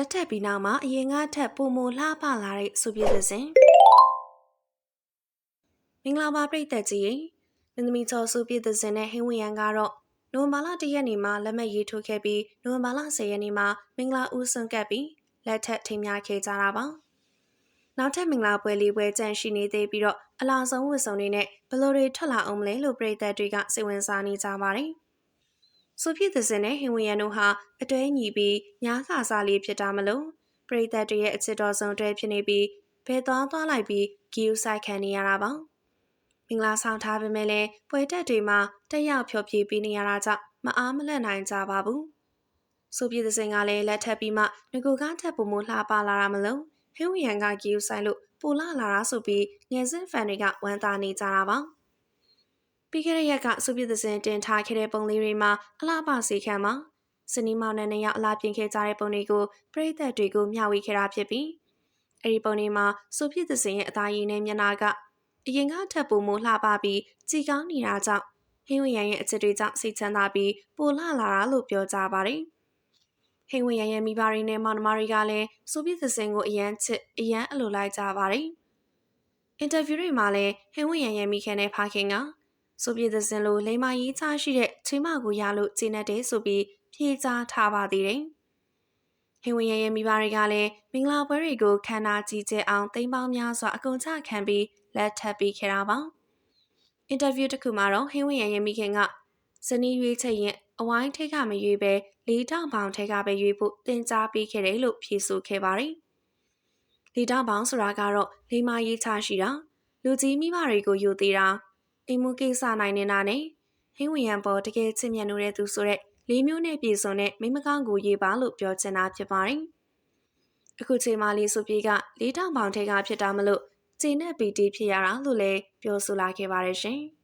လက်ထက်ပြီးနောက်မှာအရင်ကထက်ပုံမလှပလာတဲ့ဆိုပြသစဉ်မင်္ဂလာပါပရိသတ်ကြီးရေမင်းသမီးကျော်ဆိုပြသစဉ်နဲ့ဟင်းဝင်ရန်ကတော့နိုဝင်ဘာလ၁ရက်နေ့မှာလက်မှတ်ရေးထိုးခဲ့ပြီးနိုဝင်ဘာလ10ရက်နေ့မှာမင်္ဂလာဦးဆွန်ကပ်ပြီးလက်ထက်ထိမ်းများခဲ့ကြတာပါနောက်ထပ်မင်္ဂလာပွဲလေးပွဲကြန့်ရှိနေသေးပြီးတော့အလားဆုံးဝတ်စုံတွေနဲ့ဘယ်လိုတွေထွက်လာအောင်မလဲလို့ပရိသတ်တွေကစိတ်ဝင်စားနေကြပါတယ်။ ဆိုဖြစ်သစင်နဲ့ဟင်ဝရန်တို့ဟာအတွဲညီပြီးညားခါစားလေးဖြစ်တာမလို့ပရိသတ်တွေရဲ့အချစ်တော်ဆုံးတွဲဖြစ်နေပြီးဘယ်သွားသွားလိုက်ပြီးဂီယူဆိုင်ခံနေရတာပါ။မင်္ဂလာဆောင်ထားပေမဲ့လည်းပွဲတက်တွေမှာတက်ရောက်ဖျော်ဖြေပေးနေရတာကြောင့်မအားမလန့်နိုင်ကြပါဘူး။ဆိုပြသစင်ကလည်းလက်ထပ်ပြီးမှငကိုကားထပ်ပုံမလှပလာတာမလို့ဟင်းဝရန်ကဂီယူဆိုင်လို့ပူလာလာတာဆိုပြီးငယ်စဉ်ဖန်တွေကဝမ်းသာနေကြတာပါ ပြီးခဲ့တဲ့ရက်ကစုပြသစင်တင်ထားခဲ့တဲ့ပုံလေးတွေမှာအလားပါစီခံမှာစနီမောင်နဲ့နှစ်ယောက်အလားပြင်ခဲ့ကြတဲ့ပုံတွေကိုပရိသတ်တွေကိုမျှဝေခဲ့တာဖြစ်ပြီးအဲဒီပုံတွေမှာစုပြသစင်ရဲ့အသားရည်နဲ့မျက်နှာကအရင်ကထပ်ပုံမို့လှပပြီးကြည်ကောင်းနေတာကြောင့်ဟင်းဝရန်ရဲ့အချစ်တွေကြောင့်စိတ်ချမ်းသာပြီးပိုလှလာတာလို့ပြောကြပါတယ်။ဟိန်ဝင်ရရဲ့မိဘတွေနဲ့မောင်နှမတွေကလည်းဆိုဗီယက်စင်ကိုအရန်ချစ်အရန်အလိုလိုက်ကြပါတယ်။အင်တာဗျူးတွေမှာလည်းဟိန်ဝင်ရရဲ့မိခင်နဲ့ဖခင်က ဆိုဗီယက်စင်လိုလိမ္မာရေးချရှိတဲ့ချိန်မကိုရလို့ကျင်းတဲ့ဆိုပြီးဖြေကြားထားပါသေးတယ်။ဟိန်ဝင်ရရဲ့မိဘတွေကလည်းမင်္ဂလာပွဲတွေကိုခန္ဓာကြီးကျယ်အောင်သိမ်းပေါင်းများစွာအကုန်ချခံပြီးလက်ထပ်ပြီးခဲ့တာပါ။အင်တာဗျူးတစ်ခုမှာတော့ဟိန်ဝင်ရရဲ့မိခင်ကဇနီးရွေးချက်ရင်အဝိုင်းထိတ်ကမရွေးပဲလေးတောင်ပေါင်ထဲကပဲရွေးဖို့တင် जा ပေးခဲ့တယ်လို့ဖြေဆိုခဲ့ပါတယ်။လေးတောင်ပေါင်ဆိုတာကတော့လေးမရေးချရှိတာလူကြီးမိမတွေကိုယူသေးတာ အိမ်မကိစ္စနိုင်နေတာနဲ့ဟင်းဝင်ရန်ပေါ်တကယ်ချစ်မြတ်နိုးတဲ့သူဆိုတဲ့လေးမျိုးနဲ့ပြည်စုံတဲ့မိမကောင်းကိုရေးပါလို့ပြောချင်တာဖြစ်ပါတယ်။အခုချိန်မှလေးဆိုပြေကလေးတောင်ပေါင်ထဲကဖြစ်တာမလို့ခြေနဲ့ပီတီဖြစ်ရတာလို့လည်းပြောဆိုလာခဲ့ပါတယ်ရှင်။